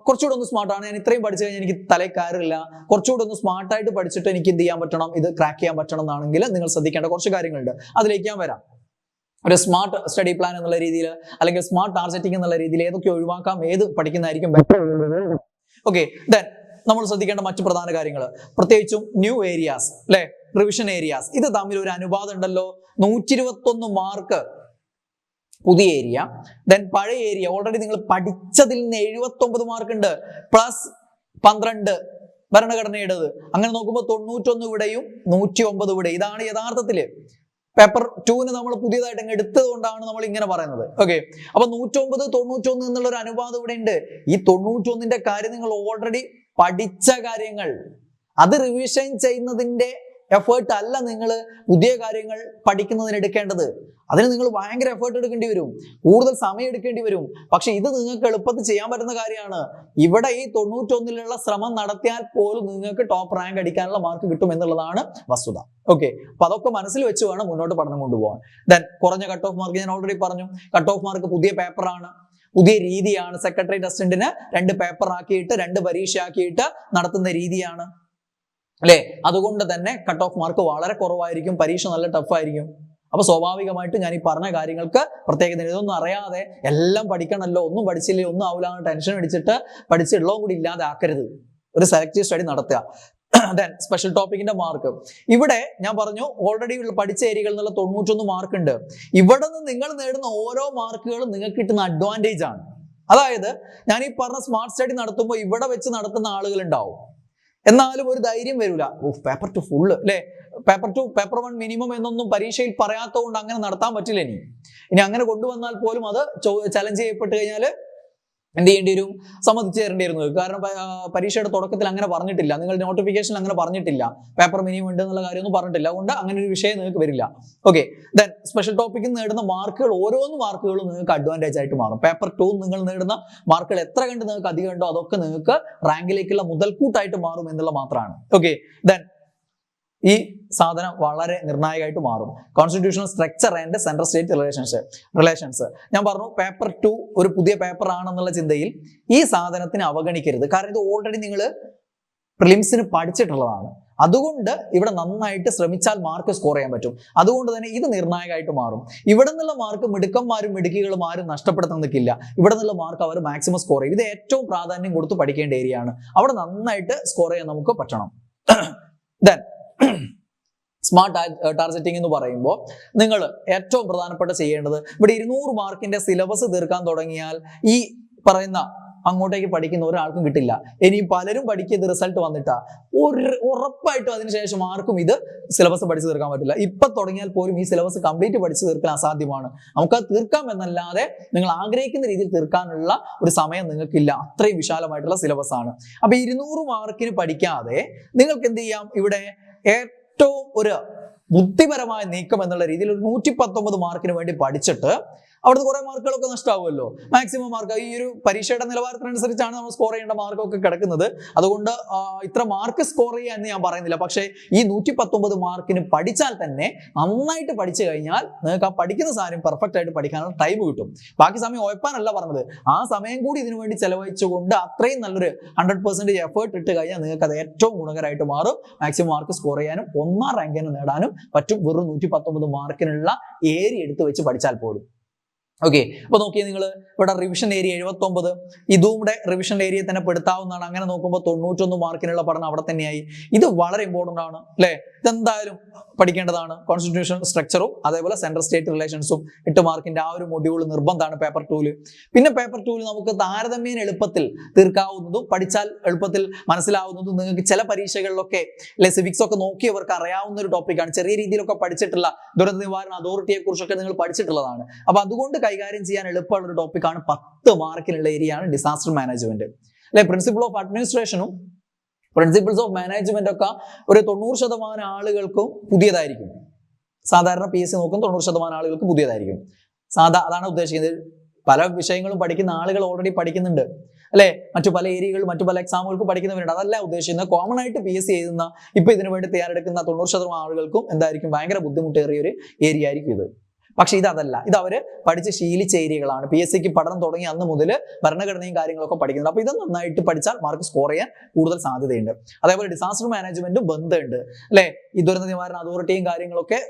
കുറച്ചുകൂടെ ഒന്ന് സ്മാർട്ടാണ് ഞാൻ ഇത്രയും പഠിച്ചു കഴിഞ്ഞാൽ എനിക്ക് തലയിൽ കയറില്ല കുറച്ചുകൂടെ ഒന്ന് സ്മാർട്ടായിട്ട് പഠിച്ചിട്ട് എനിക്ക് എന്ത് ചെയ്യാൻ പറ്റണം? ഇത് ക്രാക്ക് ചെയ്യാൻ പറ്റണം എന്നാണെങ്കിൽ നിങ്ങൾ ശ്രദ്ധിക്കേണ്ട കുറച്ച് കാര്യങ്ങളുണ്ട്. അതിലേക്ക് ഞാൻ വരാം. ഒരു സ്മാർട്ട് സ്റ്റഡി പ്ലാൻ എന്നുള്ള രീതിയിൽ അല്ലെങ്കിൽ സ്മാർട്ട് ടാർഗറ്റിംഗ് എന്നുള്ള രീതിയിൽ ഏതൊക്കെ ഒഴിവാക്കാം ഏത് പഠിക്കുന്നതായിരിക്കും ബെറ്റർ ഓക്കെ ദെൻ നമ്മൾ ശ്രദ്ധിക്കേണ്ട മറ്റു പ്രധാന കാര്യങ്ങൾ പ്രത്യേകിച്ചും ന്യൂ ഏരിയാസ് അല്ലെ? റിവിഷൻ ഏരിയാസ് ഇത് തമ്മിൽ ഒരു അനുപാതം ഉണ്ടല്ലോ. നൂറ്റി ഇരുപത്തൊന്ന് മാർക്ക് പുതിയ ഏരിയ ദെൻ പഴയ ഏരിയ ഓൾറെഡി നിങ്ങൾ പഠിച്ചതിൽ നിന്ന് എഴുപത്തി ഒമ്പത് മാർക്ക് ഉണ്ട്. പ്ലസ് പന്ത്രണ്ട് ഭരണഘടനയുടേത്. അങ്ങനെ നോക്കുമ്പോൾ തൊണ്ണൂറ്റൊന്ന് ഇവിടെയും നൂറ്റി ഒമ്പത് ഇവിടെ. ഇതാണ് യഥാർത്ഥത്തിൽ. പേപ്പർ ടൂവിന് നമ്മൾ പുതിയതായിട്ട് അങ്ങ് എടുത്തത് കൊണ്ടാണ് നമ്മൾ ഇങ്ങനെ പറയുന്നത്. ഓക്കെ അപ്പൊ നൂറ്റൊമ്പത് തൊണ്ണൂറ്റൊന്ന് എന്നുള്ള ഒരു അനുപാതം ഇവിടെ ഉണ്ട്. ഈ തൊണ്ണൂറ്റൊന്നിന്റെ കാര്യം നിങ്ങൾ ഓൾറെഡി പഠിച്ച കാര്യങ്ങൾ. അത് റിവിഷൻ ചെയ്യുന്നതിന്റെ എഫേർട്ട് അല്ല നിങ്ങൾ പുതിയ കാര്യങ്ങൾ പഠിക്കുന്നതിന് എടുക്കേണ്ടത്. അതിന് നിങ്ങൾ ഭയങ്കര എഫേർട്ട് എടുക്കേണ്ടി വരും. കൂടുതൽ സമയം എടുക്കേണ്ടി വരും. പക്ഷെ ഇത് നിങ്ങൾക്ക് എളുപ്പത്തിൽ ചെയ്യാൻ പറ്റുന്ന കാര്യമാണ്. ഇവിടെ ഈ തൊണ്ണൂറ്റൊന്നിലുള്ള ശ്രമം നടത്തിയാൽ പോലും നിങ്ങൾക്ക് ടോപ്പ് റാങ്ക് അടിക്കാനുള്ള മാർക്ക് കിട്ടും എന്നുള്ളതാണ് വസ്തുത. ഓക്കെ അപ്പൊ അതൊക്കെ മനസ്സിൽ വെച്ച് വേണം മുന്നോട്ട് പഠനം കൊണ്ടുപോകാൻ. ദെൻ കുറഞ്ഞ കട്ട് ഓഫ് മാർക്ക് ഞാൻ ഓൾറെഡി പറഞ്ഞു. കട്ട് ഓഫ് മാർക്ക് പുതിയ പേപ്പറാണ് പുതിയ രീതിയാണ്. സെക്രട്ടറി അസിസ്റ്റന്റിന് രണ്ട് പേപ്പർ ആക്കിയിട്ട് രണ്ട് പരീക്ഷ ആക്കിയിട്ട് നടത്തുന്ന രീതിയാണ്. അല്ലേ? അതുകൊണ്ട് തന്നെ കട്ട് ഓഫ് മാർക്ക് വളരെ കുറവായിരിക്കും പരീക്ഷ നല്ല ടഫ് ആയിരിക്കും. അപ്പൊ സ്വാഭാവികമായിട്ട് ഞാൻ ഈ പറഞ്ഞ കാര്യങ്ങൾക്ക് പ്രത്യേകത ഇതൊന്നും അറിയാതെ എല്ലാം പഠിക്കണമല്ലോ ഒന്നും പഠിച്ചില്ലേ ഒന്നും ആവില്ല ടെൻഷൻ അടിച്ചിട്ട് പഠിച്ചിട്ടുള്ളതും കൂടി ഇല്ലാതെ ആക്കരുത്. ഒരു സെലക്റ്റീവ് സ്റ്റഡി നടത്തുക. ദെൻ സ്പെഷ്യൽ ടോപ്പിക്കിന്റെ മാർക്ക് ഇവിടെ ഞാൻ പറഞ്ഞു ഓൾറെഡി പഠിച്ച ഏരിയകൾ എന്നുള്ള തൊണ്ണൂറ്റൊന്ന് മാർക്ക് ഉണ്ട്. ഇവിടെ നിന്ന് നിങ്ങൾ നേടുന്ന ഓരോ മാർക്കുകളും നിങ്ങൾക്ക് കിട്ടുന്ന അഡ്വാന്റേജ് ആണ്. അതായത് ഞാൻ ഈ പറഞ്ഞ സ്മാർട്ട് സ്റ്റഡി നടത്തുമ്പോൾ ഇവിടെ വെച്ച് നടത്തുന്ന ആളുകൾ ഉണ്ടാവും. എന്നാലും ഒരു ധൈര്യം വരില്ല ഓ പേപ്പർ ടു ഫുള്ള് അല്ലെ paper two paper one minimum എന്നൊന്നും പരീക്ഷയിൽ പറയാത്തതുകൊണ്ട് അങ്ങനെ നടത്താൻ പറ്റില്ല ഇനി. ഇനി അങ്ങനെ കൊണ്ടുവന്നാൽ പോലും അത് ചലഞ്ച് ചെയ്യപ്പെട്ട് കഴിഞ്ഞാൽ എന്ത് ചെയ്യേണ്ടി വരും? സമ്മതിച്ചു തരേണ്ടി വരുന്നു കാരണം പരീക്ഷയുടെ തുടക്കത്തിൽ അങ്ങനെ പറഞ്ഞിട്ടില്ല. നിങ്ങൾ നോട്ടിഫിക്കേഷൻ അങ്ങനെ പറഞ്ഞിട്ടില്ല. പേപ്പർ മിനിമം ഉണ്ട് എന്നുള്ള കാര്യമൊന്നും പറഞ്ഞിട്ടില്ല. അതുകൊണ്ട് അങ്ങനെ ഒരു വിഷയം നിങ്ങൾക്ക് വരില്ല. ഓക്കെ ദെൻ സ്പെഷ്യൽ ടോപ്പിക്കിൽ നേടുന്ന മാർക്കുകൾ ഓരോന്ന് മാർക്കുകളും നിങ്ങൾക്ക് അഡ്വാന്റേജ് ആയിട്ട് മാറും. പേപ്പർ ടു നിങ്ങൾ നേടുന്ന മാർക്കുകൾ എത്ര കണ്ട് നിങ്ങൾക്ക് അധികം ഉണ്ടോ അതൊക്കെ നിങ്ങൾക്ക് റാങ്കിലേക്കുള്ള മുതൽക്കൂട്ടായിട്ട് മാറും എന്നുള്ള മാത്രമാണ്. ഓക്കെ ദെൻ ഈ സാധനം വളരെ നിർണായകമായിട്ട് മാറും. Constitutional structure and central state relations relations ഞാൻ പറഞ്ഞു പേപ്പർ ടു ഒരു പുതിയ പേപ്പർ ആണെന്നുള്ള ചിന്തയിൽ ഈ സാധനത്തിന് അവഗണിക്കരുത്. കാരണം ഇത് ഓൾറെഡി നിങ്ങൾ പ്രിലിംസിന് പഠിച്ചിട്ടുള്ളതാണ്. അതുകൊണ്ട് ഇവിടെ നന്നായിട്ട് ശ്രമിച്ചാൽ മാർക്ക് സ്കോർ ചെയ്യാൻ പറ്റും. അതുകൊണ്ട് തന്നെ ഇത് നിർണായകമായിട്ട് മാറും. ഇവിടെ നിന്നുള്ള മാർക്ക് മിടുക്കന്മാരും മിടുക്കികളും ആരും നഷ്ടപ്പെടുത്താൻ ഇവിടെ നിന്നുള്ള മാർക്ക് അവർ മാക്സിമം സ്കോർ ചെയ്യും. ഇത് ഏറ്റവും പ്രാധാന്യം കൊടുത്ത് പഠിക്കേണ്ട ഏരിയയാണ് അവിടെ നന്നായിട്ട് സ്കോർ ചെയ്യാൻ നമുക്ക് പറ്റണം. ദെൻ സ്മാർട്ട് ടാർഗറ്റിംഗ് എന്ന് പറയുമ്പോൾ നിങ്ങൾ ഏറ്റവും പ്രധാനപ്പെട്ട ചെയ്യേണ്ടത് ഇവിടെ ഇരുന്നൂറ് മാർക്കിന്റെ സിലബസ് തീർക്കാൻ തുടങ്ങിയാൽ ഈ പറയുന്ന അങ്ങോട്ടേക്ക് പഠിക്കുന്ന ഒരാൾക്കും കിട്ടില്ല. ഇനി പലരും പഠിക്കിയത് റിസൾട്ട് വന്നിട്ടാ. ഒരു ഉറപ്പായിട്ടും അതിനുശേഷം ആർക്കും ഇത് സിലബസ് പഠിച്ചു തീർക്കാൻ പറ്റില്ല. ഇപ്പൊ തുടങ്ങിയാൽ പോലും ഈ സിലബസ് കംപ്ലീറ്റ് പഠിച്ചു തീർക്കാൻ അസാധ്യമാണ്. നമുക്കത് തീർക്കാം എന്നല്ലാതെ നിങ്ങൾ ആഗ്രഹിക്കുന്ന രീതിയിൽ തീർക്കാനുള്ള ഒരു സമയം നിങ്ങൾക്കില്ല. അത്രയും വിശാലമായിട്ടുള്ള സിലബസ് ആണ്. അപ്പൊ ഇരുന്നൂറ് മാർക്കിന് പഠിക്കാതെ നിങ്ങൾക്ക് എന്ത് ചെയ്യാം? ഇവിടെ ഏറ്റവും ഒരു ബുദ്ധിപരമായ നീക്കം എന്നുള്ള രീതിയിൽ ഒരു നൂറ്റി പത്തൊമ്പത് മാർക്കിന് വേണ്ടി പഠിച്ചിട്ട് അവിടുത്തെ കുറെ മാർക്കുകളൊക്കെ നഷ്ടമാവുമല്ലോ മാക്സിമം മാർക്ക് ഈ ഒരു പരീക്ഷയുടെ നിലവാരത്തിനനുസരിച്ചാണ് നമ്മൾ സ്കോർ ചെയ്യേണ്ട മാർക്കൊക്കെ കിടക്കുന്നത്. അതുകൊണ്ട് ഇത്ര മാർക്ക് സ്കോർ ചെയ്യുക എന്ന് ഞാൻ പറയുന്നില്ല. പക്ഷേ ഈ നൂറ്റി പത്തൊമ്പത് മാർക്കിന് പഠിച്ചാൽ തന്നെ നന്നായിട്ട് പഠിച്ചു കഴിഞ്ഞാൽ നിങ്ങൾക്ക് ആ പഠിക്കുന്ന സാധനം പെർഫെക്റ്റ് ആയിട്ട് പഠിക്കാനുള്ള ടൈം കിട്ടും. ബാക്കി സമയം ഉഴപ്പാനല്ല പറഞ്ഞത്. ആ സമയം കൂടി ഇതിനു വേണ്ടി ചെലവഴിച്ചുകൊണ്ട് അത്രയും നല്ലൊരു ഹൺഡ്രഡ് പെർസെന്റേജ് എഫേർട്ട് ഇട്ട് കഴിഞ്ഞാൽ നിങ്ങൾക്ക് അത് ഏറ്റവും ഗുണകരമായിട്ട് മാറും. മാക്സിമം മാർക്ക് സ്കോർ ചെയ്യാനും ഒന്നാം റാങ്കിന് നേടാനും പറ്റും. വെറും നൂറ്റി പത്തൊമ്പത് മാർക്കിനുള്ള ഏരിയ എടുത്ത് വെച്ച് പഠിച്ചാൽ പോലും. ഓക്കെ അപ്പൊ നോക്കിയാൽ നിങ്ങൾ ഇവിടെ റിവിഷൻ ഏരിയ എഴുപത്തി ഒമ്പത് ഇതും കൂടെ റിവിഷൻ ഏരിയ തന്നെ പെടുത്താവുന്നതാണ്. അങ്ങനെ നോക്കുമ്പോൾ തൊണ്ണൂറ്റൊന്ന് മാർക്കിനുള്ള പഠനം അവിടെ തന്നെയായി. ഇത് വളരെ ഇമ്പോർട്ടന്റ് ആണ് അല്ലേ? ഇതെന്തായാലും പഠിക്കേണ്ടതാണ്. കോൺസ്റ്റിറ്റ്യൂഷൻ സ്ട്രക്ചറും അതേപോലെ സെൻട്രൽ സ്റ്റേറ്റ് റിലേഷൻസും എട്ട് മാർക്കിന്റെ ആ ഒരു മൊഡ്യൂൾ നിർബന്ധമാണ് പേപ്പർ ടൂൽ പിന്നെ പേപ്പർ ടൂൽ നമുക്ക് താരതമ്യേന എളുപ്പത്തിൽ തീർക്കാവുന്നതും പഠിച്ചാൽ എളുപ്പത്തിൽ മനസ്സിലാവുന്നതും നിങ്ങൾക്ക് ചില പരീക്ഷകളിലൊക്കെ അല്ലെ സിവിക്സ് ഒക്കെ നോക്കിയവർക്ക് അറിയാവുന്ന ഒരു ടോപ്പിക്കാണ് ചെറിയ രീതിയിലൊക്കെ പഠിച്ചിട്ടുള്ള ദുരന്ത നിവാരണ അതോറിറ്റിയെ കുറിച്ചൊക്കെ നിങ്ങൾ പഠിച്ചിട്ടുള്ളതാണ്. അപ്പൊ അതുകൊണ്ട് കൈകാര്യം ചെയ്യാൻ എളുപ്പമുള്ള ഒരു ടോപ്പിക്കാണ് പത്ത് മാർക്കിനുള്ള ഏരിയയാണ് ഡിസാസ്റ്റർ മാനേജ്മെന്റ് അല്ലെ? പ്രിൻസിപ്പിൾ ഓഫ് അഡ്മിനിസ്ട്രേഷനും പ്രിൻസിപ്പിൾസ് ഓഫ് മാനേജ്മെന്റ് ഒക്കെ ഒരു തൊണ്ണൂറ് ശതമാനം ആളുകൾക്കും പുതിയതായിരിക്കും. സാധാരണ പി എസ് സി നോക്കും തൊണ്ണൂറ് ശതമാനം ആളുകൾക്ക് പുതിയതായിരിക്കും. സാധാ അതാണ് ഉദ്ദേശിക്കുന്നത്. പല വിഷയങ്ങളും പഠിക്കുന്ന ആളുകൾ ഓൾറെഡി പഠിക്കുന്നുണ്ട്. അല്ലെ? മറ്റു പല ഏരിയകൾ മറ്റു പല എക്സാമുകൾക്ക് പഠിക്കുന്നവരുണ്ട്. അതല്ല ഉദ്ദേശിക്കുന്നത്. കോമൺ ആയിട്ട് പി എസ് സി എഴുതുന്ന ഇപ്പൊ ഇതിനു വേണ്ടി തയ്യാറെടുക്കുന്ന തൊണ്ണൂറ് ശതമാനം ആളുകൾക്കും എന്തായിരിക്കും? ഭയങ്കര ബുദ്ധിമുട്ടേറിയ ഒരു ഏരിയ ആയിരിക്കും ഇത്. പക്ഷെ ഇതല്ല ഇത് അവർ പഠിച്ച് ശീലിച്ച ഏരിയകളാണ് പി എസ് സിക്ക് പഠനം തുടങ്ങി അന്ന് മുതൽ ഭരണഘടനയും കാര്യങ്ങളൊക്കെ പഠിക്കുന്നുണ്ട്. അപ്പൊ ഇത് നന്നായിട്ട് പഠിച്ചാൽ മാർക്ക് സ്കോർ ചെയ്യാൻ കൂടുതൽ സാധ്യതയുണ്ട്. അതേപോലെ ഡിസാസ്റ്റർ മാനേജ്മെന്റും ബന്ധമുണ്ട്. അല്ലെ? ഈ ദുരന്ത നിവാരണ അതോറിറ്റിയും കാര്യങ്ങളൊക്കെ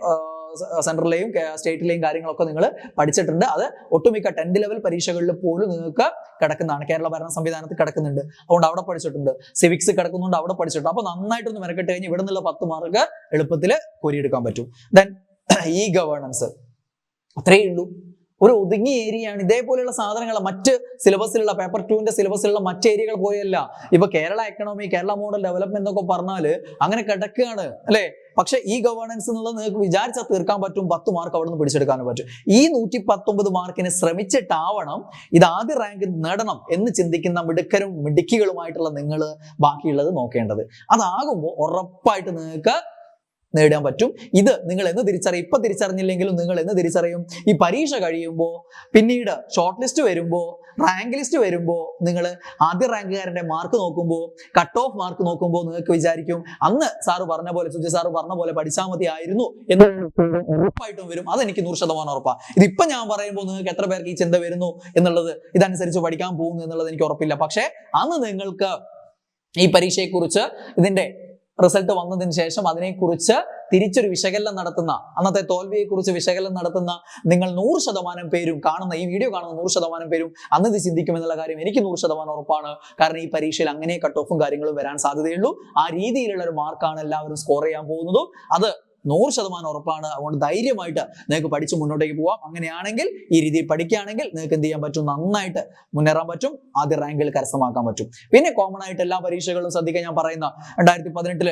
സെൻട്രലിലെയും സ്റ്റേറ്റിലെയും കാര്യങ്ങളൊക്കെ നിങ്ങൾ പഠിച്ചിട്ടുണ്ട്. അത് ഒട്ടുമിക്ക ടെൻത്ത് ലെവൽ പരീക്ഷകളിൽ പോലും നിങ്ങൾക്ക് കിടക്കുന്നതാണ്. കേരള ഭരണ സംവിധാനത്തിൽ കിടക്കുന്നുണ്ട്. അതുകൊണ്ട് അവിടെ പഠിച്ചിട്ടുണ്ട്. സിവിക്സ് കിടക്കുന്നുണ്ട് അവിടെ പഠിച്ചിട്ടുണ്ട്. അപ്പൊ നന്നായിട്ടൊന്ന് മെനക്കെട്ട് കഴിഞ്ഞ് ഇവിടെ നിന്നുള്ള പത്ത് മാർക്ക് എളുപ്പത്തിൽ കോരിയെടുക്കാൻ പറ്റും. ദെൻ ഈ ഗവേണൻസ് അത്രയേ ഉള്ളൂ. ഒരു ഒതുങ്ങിയ ഏരിയയാണ് ഇതേപോലെയുള്ള സാധനങ്ങൾ മറ്റ് സിലബസിലുള്ള പേപ്പർ ടുവിന്റെ സിലബസിലുള്ള മറ്റ് ഏരിയകൾ പോലെയല്ല. ഇപ്പൊ Kerala economy Kerala model development എന്നൊക്കെ പറഞ്ഞാൽ അങ്ങനെ കിടക്കുകയാണ് അല്ലെ? പക്ഷെ ഈ ഗവേണൻസ് എന്നുള്ളത് നിങ്ങൾക്ക് വിചാരിച്ചാൽ തീർക്കാൻ പറ്റും. പത്ത് മാർക്ക് അവിടെ നിന്ന് പിടിച്ചെടുക്കാനും പറ്റും. ഈ നൂറ്റി പത്തൊമ്പത് മാർക്കിന് ശ്രമിച്ചിട്ടാവണം ഇത് ആദ്യ റാങ്ക് നേടണം എന്ന് ചിന്തിക്കുന്ന മിടുക്കരും മിടുക്കികളുമായിട്ടുള്ള നിങ്ങൾ ബാക്കിയുള്ളത് നോക്കേണ്ടത്. അതാകുമ്പോൾ ഉറപ്പായിട്ട് നിങ്ങൾക്ക് നേടാൻ പറ്റും. ഇത് നിങ്ങൾ എന്ന് തിരിച്ചറിയും. ഇപ്പൊ തിരിച്ചറിഞ്ഞില്ലെങ്കിലും നിങ്ങൾ എന്ന് തിരിച്ചറിയും. ഈ പരീക്ഷ കഴിയുമ്പോൾ പിന്നീട് ഷോർട്ട് ലിസ്റ്റ് വരുമ്പോൾ റാങ്ക് ലിസ്റ്റ് വരുമ്പോൾ നിങ്ങൾ ആദ്യ റാങ്കുകാരന്റെ മാർക്ക് നോക്കുമ്പോൾ കട്ട് ഓഫ് മാർക്ക് നോക്കുമ്പോൾ നിങ്ങൾക്ക് വിചാരിക്കും അന്ന് സാറ് പറഞ്ഞ പോലെ സുജി സാറ് പറഞ്ഞ പോലെ പഠിച്ചാൽ മതിയായിരുന്നു എന്ന് ഉറപ്പായിട്ടും വരും. അതെനിക്ക് നൂറ് ശതമാനം ഉറപ്പാണ് ഇതിപ്പോ ഞാൻ പറയുമ്പോൾ നിങ്ങൾക്ക് എത്ര പേർക്ക് ഈ ചിന്ത വരുന്നു എന്നുള്ളത് ഇതനുസരിച്ച് പഠിക്കാൻ പോകുന്നു എന്നുള്ളത് എനിക്ക് ഉറപ്പില്ല. പക്ഷേ അന്ന് നിങ്ങൾക്ക് ഈ പരീക്ഷയെക്കുറിച്ച് ഇതിന്റെ റിസൾട്ട് വന്നതിന് ശേഷം അതിനെക്കുറിച്ച് തിരിച്ചൊരു വിശകലനം നടത്തുന്ന അന്നത്തെ തോൽവിയെക്കുറിച്ച് വിശകലനം നടത്തുന്ന നിങ്ങൾ നൂറ് ശതമാനം പേരും കാണുന്ന ഈ വീഡിയോ കാണുന്ന നൂറ് ശതമാനം പേരും അന്ന് ഇത് ചിന്തിക്കുമെന്നുള്ള കാര്യം എനിക്ക് നൂറ് ശതമാനം ഉറപ്പാണ്. കാരണം ഈ പരീക്ഷയിൽ അങ്ങനെ കട്ട് ഓഫും കാര്യങ്ങളും വരാൻ സാധ്യതയുള്ളൂ. ആ രീതിയിലുള്ള ഒരു മാർക്കാണ് എല്ലാവരും സ്കോർ ചെയ്യാൻ പോകുന്നതും. അത് നൂറ് ശതമാനം ഉറപ്പാണ്. അതുകൊണ്ട് ധൈര്യമായിട്ട് നിങ്ങൾക്ക് പഠിച്ച് മുന്നോട്ടേക്ക് പോവാം. അങ്ങനെയാണെങ്കിൽ ഈ രീതിയിൽ പഠിക്കുകയാണെങ്കിൽ നിങ്ങൾക്ക് എന്ത് ചെയ്യാൻ പറ്റും? നന്നായിട്ട് മുന്നേറാൻ പറ്റും. ആദ്യ റാങ്കിൽ കരസ്ഥമാക്കാൻ പറ്റും. പിന്നെ കോമൺ ആയിട്ട് എല്ലാ പരീക്ഷകളും ശ്രദ്ധിക്കാൻ ഞാൻ പറയുന്ന രണ്ടായിരത്തി പതിനെട്ടിൽ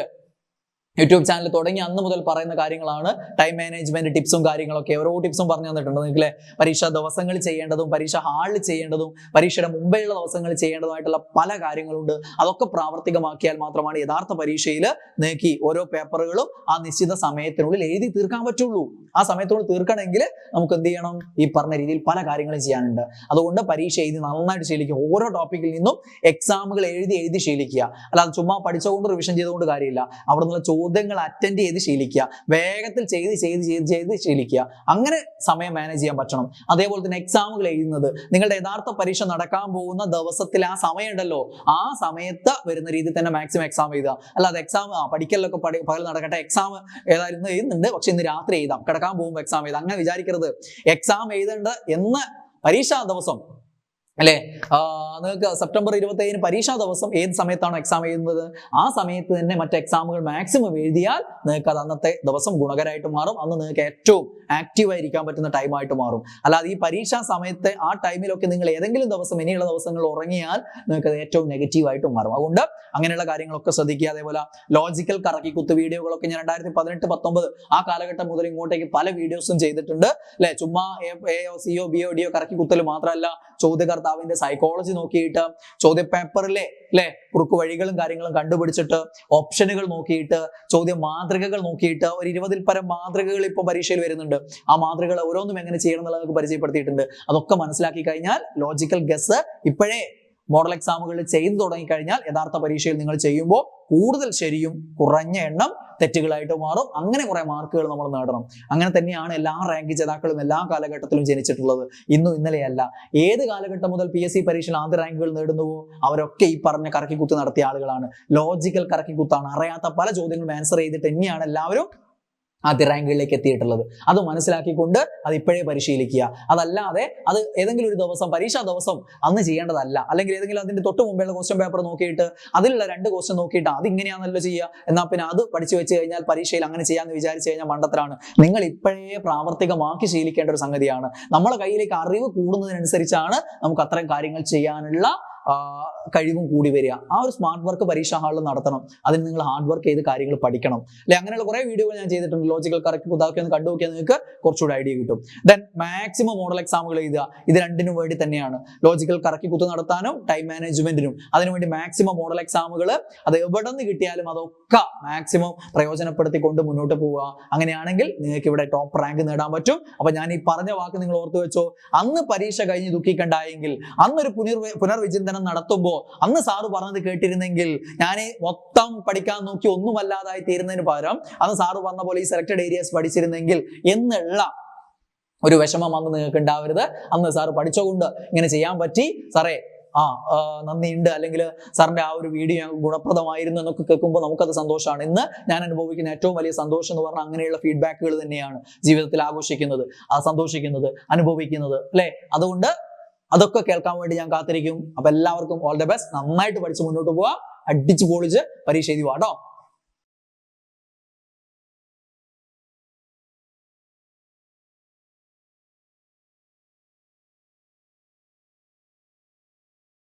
യൂട്യൂബ് ചാനൽ തുടങ്ങി അന്ന് മുതൽ പറയുന്ന കാര്യങ്ങളാണ്. ടൈം മാനേജ്മെന്റ് ടിപ്സും കാര്യങ്ങളൊക്കെ ഓരോ ടിപ്സും പറഞ്ഞു തന്നിട്ടുണ്ട്. നിങ്ങളെ പരീക്ഷാ ദിവസങ്ങൾ ചെയ്യേണ്ടതും പരീക്ഷ ഹാളിൽ ചെയ്യേണ്ടതും പരീക്ഷയുടെ മുമ്പെയുള്ള ദിവസങ്ങൾ ചെയ്യേണ്ടതുമായിട്ടുള്ള പല കാര്യങ്ങളുണ്ട്. അതൊക്കെ പ്രാവർത്തികമാക്കിയാൽ മാത്രമാണ് യഥാർത്ഥ പരീക്ഷയിൽ നിങ്ങൾക്ക് ഓരോ പേപ്പറുകളും ആ നിശ്ചിത സമയത്തിനുള്ളിൽ എഴുതി തീർക്കാൻ പറ്റുള്ളൂ. ആ സമയത്തിനുള്ളിൽ തീർക്കണമെങ്കിൽ നമുക്ക് എന്ത് ചെയ്യണം? ഈ പറഞ്ഞ രീതിയിൽ പല കാര്യങ്ങളും ചെയ്യാനുണ്ട്. അതുകൊണ്ട് പരീക്ഷ എഴുതി നന്നായിട്ട് ശീലിക്കുക. ഓരോ ടോപ്പിക്കിൽ നിന്നും എക്സാമുകൾ എഴുതി എഴുതി ശീലിക്കുക. അല്ലാതെ ചുമ്മാ പഠിച്ചുകൊണ്ട് റിവിഷൻ ചെയ്തുകൊണ്ട് കാര്യമില്ല. അവിടെ നിന്നുള്ള ചോദ്യങ്ങൾ അറ്റൻഡ് ചെയ്ത് ശീലിക്കുക. വേഗത്തിൽ ചെയ്ത് ചെയ്ത് ചെയ്ത് ചെയ്ത് ശീലിക്കുക. അങ്ങനെ സമയം മാനേജ് ചെയ്യാൻ പറ്റണം. അതേപോലെ തന്നെ എക്സാമുകൾ എഴുതുന്നത്. നിങ്ങളുടെ യഥാർത്ഥ പരീക്ഷ നടക്കാൻ പോകുന്ന ദിവസത്തിൽ ആ സമയം ഉണ്ടല്ലോ ആ സമയത്ത് വരുന്ന രീതിയിൽ തന്നെ മാക്സിമം എക്സാം എഴുതുക. അല്ലാതെ എക്സാം പഠിക്കലൊക്കെ പഠി പകൽ നടക്കട്ടെ എക്സാം ഏതായാലും എഴുതുന്നുണ്ട്. പക്ഷെ ഇന്ന് രാത്രി എഴുതാം. കിടക്കാൻ പോകുമ്പോൾ എക്സാം എഴുതാം. അങ്ങനെ വിചാരിക്കരുത്. എക്സാം എഴുതേണ്ട എന്ന് പരീക്ഷാ ദിവസം അല്ലെ? നിങ്ങൾക്ക് സെപ്റ്റംബർ ഇരുപത്തി ഏഴിന് പരീക്ഷാ ദിവസം ഏത് സമയത്താണോ എക്സാം എഴുതുന്നത്? ആ സമയത്ത് തന്നെ മറ്റ് എക്സാമുകൾ മാക്സിമം എഴുതിയാൽ നിങ്ങൾക്ക് അത് അന്നത്തെ ദിവസം ഗുണകരമായിട്ട് മാറും. അന്ന് നിങ്ങൾക്ക് ഏറ്റവും ആക്റ്റീവ് ആയിരിക്കാൻ പറ്റുന്ന ടൈമായിട്ട് മാറും. അല്ലാതെ ഈ പരീക്ഷാ സമയത്ത് ആ ടൈമിലൊക്കെ നിങ്ങൾ ഏതെങ്കിലും ദിവസം ഇനിയുള്ള ദിവസങ്ങളിൽ ഉറങ്ങിയാൽ നിങ്ങൾക്ക് അത് ഏറ്റവും നെഗറ്റീവായിട്ട് മാറും. അതുകൊണ്ട് അങ്ങനെയുള്ള കാര്യങ്ങളൊക്കെ ശ്രദ്ധിക്കുക. അതേപോലെ ലോജിക്കൽ കറക്കി കുത്ത് വീഡിയോകളൊക്കെ ഞാൻ രണ്ടായിരത്തി പതിനെട്ട് പത്തൊമ്പത് ആ കാലഘട്ടം മുതൽ ഇങ്ങോട്ടേക്ക് പല വീഡിയോസും ചെയ്തിട്ടുണ്ട്. അല്ലെ? ചുമ്മാ എ സിഒ ബിഒ ഡിഒ കറക്കി കുത്തൽ മാത്രമല്ല ചോദ്യകർത്താവിന്റെ സൈക്കോളജി നോക്കിയിട്ട് ചോദ്യപേപ്പറിലെ അല്ലെ കുറുക്ക് വഴികളും കാര്യങ്ങളും കണ്ടുപിടിച്ചിട്ട് ഓപ്ഷനുകൾ നോക്കിയിട്ട് ചോദ്യ മാതൃകകൾ നോക്കിയിട്ട് ഒരു ഇരുപതിൽ പരം മാതൃകകൾ ഇപ്പോൾ പരീക്ഷയിൽ വരുന്നുണ്ട്. ആ മാതൃകകൾ ഓരോന്നും എങ്ങനെ ചെയ്യണം എന്നുള്ളത് പരിചയപ്പെടുത്തിയിട്ടുണ്ട്. അതൊക്കെ മനസ്സിലാക്കി കഴിഞ്ഞാൽ ലോജിക്കൽ ഗസ് ഇപ്പോഴേ മോഡൽ എക്സാമുകളിൽ ചെയ്തു തുടങ്ങിക്കഴിഞ്ഞാൽ യഥാർത്ഥ പരീക്ഷയിൽ നിങ്ങൾ ചെയ്യുമ്പോൾ കൂടുതൽ ശരിയും കുറഞ്ഞ എണ്ണം തെറ്റുകളായിട്ട് മാറും. അങ്ങനെ കുറെ മാർക്കുകൾ നമ്മൾ നേടണം. അങ്ങനെ തന്നെയാണ് എല്ലാ റാങ്ക് ജേതാക്കളും എല്ലാ കാലഘട്ടത്തിലും ജനിച്ചിട്ടുള്ളത്. ഇന്നും ഇന്നലെയല്ല. ഏത് കാലഘട്ടം മുതൽ പി എസ് സി പരീക്ഷയിൽ ആദ്യ റാങ്കുകൾ നേടുന്നുവോ അവരൊക്കെ ഈ പറഞ്ഞ കറക്കിക്കുത്ത് നടത്തിയ ആളുകളാണ്. ലോജിക്കൽ കറക്കിക്കുത്താണ്. അറിയാത്ത പല ചോദ്യങ്ങളും ആൻസർ ചെയ്തിട്ട് തന്നെയാണ് എല്ലാവരും ആദ്യ റാങ്കുകളിലേക്ക് എത്തിയിട്ടുള്ളത്. അത് മനസ്സിലാക്കിക്കൊണ്ട് അത് ഇപ്പോഴേ പരിശീലിക്കുക. അതല്ലാതെ അത് ഏതെങ്കിലും ഒരു ദിവസം പരീക്ഷാ ദിവസം അന്ന് ചെയ്യേണ്ടതല്ല. അല്ലെങ്കിൽ ഏതെങ്കിലും അതിന്റെ തൊട്ട് മുമ്പുള്ള ക്വസ്റ്റ്യൻ പേപ്പർ നോക്കിയിട്ട് അതിലുള്ള രണ്ട് ക്വസ്റ്റ്യൻ നോക്കിയിട്ട് അത് ഇങ്ങനെയാണല്ലോ ചെയ്യുക. എന്നാൽ പിന്നെ അത് പഠിച്ചു വെച്ച് കഴിഞ്ഞാൽ പരീക്ഷയിൽ അങ്ങനെ ചെയ്യാമെന്ന് വിചാരിച്ചു കഴിഞ്ഞാൽ മണ്ടത്തരാണ്. നിങ്ങൾ ഇപ്പോഴേ പ്രാവർത്തികമാക്കി ശീലിക്കേണ്ട ഒരു സംഗതിയാണ്. നമ്മുടെ കയ്യിലേക്ക് അറിവ് കൂടുന്നതിനനുസരിച്ചാണ് നമുക്ക് അത്തരം കാര്യങ്ങൾ ചെയ്യാനുള്ള കഴിവും കൂടി വരിക. ആ ഒരു സ്മാർട്ട് വർക്ക് പരീക്ഷാ ഹാളിൽ നടത്തണം. അതിന് നിങ്ങൾ ഹാർഡ് വർക്ക് ചെയ്ത് കാര്യങ്ങൾ പഠിക്കണം. അല്ലെ? അങ്ങനെയുള്ള കുറേ വീഡിയോകൾ ഞാൻ ചെയ്തിട്ടുണ്ട്. ലോജിക്കൽ കറക്റ്റ് കുതാക്കി ഒന്ന് കണ്ടു നോക്കിയാൽ നിങ്ങൾക്ക് കുറച്ചുകൂടി ഐഡിയ കിട്ടും. ദെൻ മാക്സിമം മോഡൽ എക്സാമുകൾ എഴുതുക. ഇത് രണ്ടിനും വേണ്ടി തന്നെയാണ്. ലോജിക്കൽ കറക്കി കുത്ത് നടത്താനും ടൈം മാനേജ്മെന്റിനും അതിനുവേണ്ടി മാക്സിമം മോഡൽ എക്സാമുകൾ അത് എവിടെ നിന്ന് കിട്ടിയാലും അതൊക്കെ മാക്സിമം പ്രയോജനപ്പെടുത്തിക്കൊണ്ട് മുന്നോട്ട് പോവുക. അങ്ങനെയാണെങ്കിൽ നിങ്ങൾക്ക് ഇവിടെ ടോപ്പ് റാങ്ക് നേടാൻ പറ്റും. അപ്പൊ ഞാൻ ഈ പറഞ്ഞ വാക്ക് നിങ്ങൾ ഓർത്തു വെച്ചോ. അന്ന് പരീക്ഷ കഴിഞ്ഞ് ദുഃഖിക്കണ്ടായെങ്കിൽ അന്നൊരു പുനർ പുനർവിചിന്തനം പഠനം നടത്തുമ്പോൾ അന്ന് സാറ് പറഞ്ഞത് കേട്ടിരുന്നെങ്കിൽ ഞാൻ മൊത്തം പഠിക്കാൻ നോക്കി ഒന്നുമല്ലാതായി തീരുന്നതിന് പകരം അന്ന് സാറ് പറഞ്ഞ പോലെ ഈ സെലക്ടഡ് ഏരിയാസ് പഠിച്ചിരുന്നെങ്കിൽ എന്നുള്ള ഒരു വിഷമം അന്ന് നിങ്ങൾക്ക് ഉണ്ടാവരുത്. അന്ന് സാറ് പഠിച്ചുകൊണ്ട് ഇങ്ങനെ ചെയ്യാൻ പറ്റി. സാറേ ആ നന്ദിയുണ്ട്. അല്ലെങ്കിൽ സാറിന്റെ ആ ഒരു വീഡിയോ ഗുണപ്രദമായിരുന്നു എന്നൊക്കെ കേൾക്കുമ്പോൾ നമുക്കത് സന്തോഷമാണ്. ഇന്ന് ഞാൻ അനുഭവിക്കുന്ന ഏറ്റവും വലിയ സന്തോഷം എന്ന് പറഞ്ഞാൽ അങ്ങനെയുള്ള ഫീഡ്ബാക്കുകൾ തന്നെയാണ് ജീവിതത്തിൽ ആഘോഷിക്കുന്നത് ആ സന്തോഷിക്കുന്നത് അനുഭവിക്കുന്നത് അല്ലെ? അതുകൊണ്ട് അതൊക്കെ കേൾക്കാൻ വേണ്ടി ഞാൻ കാത്തിരിക്കും. അപ്പൊ എല്ലാവർക്കും ഓൾ ദ ബെസ്റ്റ് നന്നായിട്ട് പഠിച്ച് മുന്നോട്ട് പോവാം. അടിച്ചു പൊളിച്ച് പരീക്ഷ എഴുതി വാട്ടോ